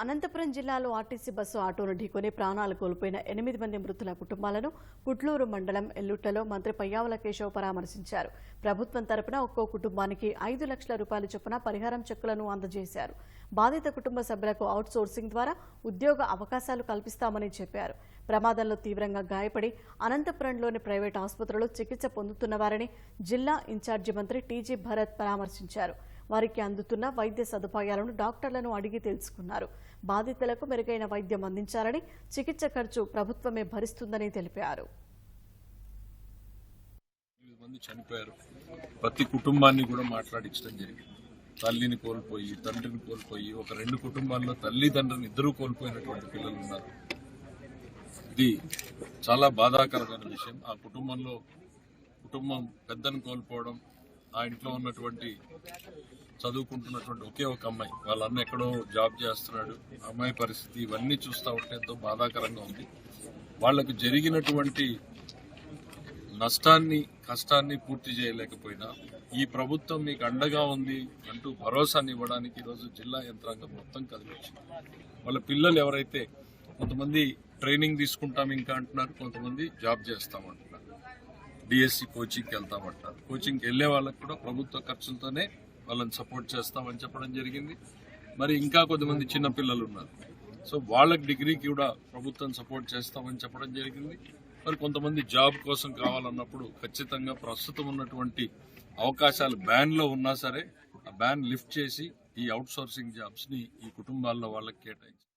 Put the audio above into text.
అనంతపురం జిల్లాలో RTC bus ఆటోను ఢీకొని ప్రాణాలు కోల్పోయిన ఎనిమిది మంది మృతుల కుటుంబాలను పుట్లూరు మండలం ఎల్లుట్లలో మంత్రి పయ్యావుల కేశవ్ పరామర్శించారు. ప్రభుత్వం తరపున ఒక్కో కుటుంబానికి ఐదు లక్షల రూపాయల చొప్పున పరిహారం చెక్కులను అందజేశారు. బాధిత కుటుంబ సభ్యులకు అవుట్ సోర్సింగ్ ద్వారా ఉద్యోగ అవకాశాలు కల్పిస్తామని చెప్పారు. ప్రమాదంలో తీవ్రంగా గాయపడి అనంతపురంలోని ప్రైవేట్ ఆసుపత్రిలో చికిత్స పొందుతున్న వారిని జిల్లా ఇన్ఛార్జి మంత్రి టీజీ భరత్ పరామర్శించారు. వారికి అందుతున్న వైద్య సదుపాయాలను డాక్టర్లను అడిగి తెలుసుకున్నారు. బాధితులకు మెరుగైన వైద్యం అందించాలని చికిత్స ఖర్చు ప్రభుత్వమే భరిస్తుందని తెలిపారు. మంది చనిపోయారు. ప్రతి కుటుంబాన్ని కూడా మాట్లాడించడం జరిగింది. తల్లిని కోల్పోయి తండ్రిని కోల్పోయి ఒక రెండు కుటుంబాల్లో తల్లి తండ్రిని ఇద్దరు కోల్పోయినటువంటి పిల్లలు ఉన్నారు. ఇది చాలా బాధాకరమైన విషయం. ఆ కుటుంబంలో కుటుంబం పెద్దను కోల్పోవడం ఆ ఇంట్లో ఉన్నటువంటి చదువుకుంటున్నటువంటి ఒకే ఒక అమ్మాయి. వాళ్ళ అన్న ఎక్కడో జాబ్ చేస్తున్నాడు. అమ్మాయి పరిస్థితి ఇవన్నీ చూస్తూ ఉంటే ఎంతో బాధాకరంగా ఉంది. వాళ్ళకు జరిగినటువంటి నష్టాన్ని కష్టాన్ని పూర్తి చేయలేకపోయినా ఈ ప్రభుత్వం మీకు అండగా ఉంది అంటూ భరోసాని ఇవ్వడానికి ఈరోజు జిల్లా యంత్రాంగం మొత్తం కదిలించింది. వాళ్ళ పిల్లలు ఎవరైతే కొంతమంది ట్రైనింగ్ తీసుకుంటాం ఇంకా అంటున్నారు కొంతమంది జాబ్ చేస్తామంటున్నారు డిఎస్సి కోచింగ్కి వెళ్తామంటారు కోచింగ్కి వెళ్ళే వాళ్ళకి కూడా ప్రభుత్వ ఖర్చులతోనే వాళ్ళని సపోర్ట్ చేస్తామని చెప్పడం జరిగింది. మరి ఇంకా కొంతమంది చిన్నపిల్లలు ఉన్నారు సో వాళ్ళకి డిగ్రీకి కూడా ప్రభుత్వం సపోర్ట్ చేస్తామని చెప్పడం జరిగింది. మరి కొంతమంది జాబ్ కోసం కావాలన్నప్పుడు ఖచ్చితంగా ప్రస్తుతం ఉన్నటువంటి అవకాశాలు బ్యాన్లో ఉన్నా సరే ఆ బ్యాన్ లిఫ్ట్ చేసి ఈ అవుట్సోర్సింగ్ జాబ్స్ని ఈ కుటుంబాల్లో వాళ్ళకి కేటాయించారు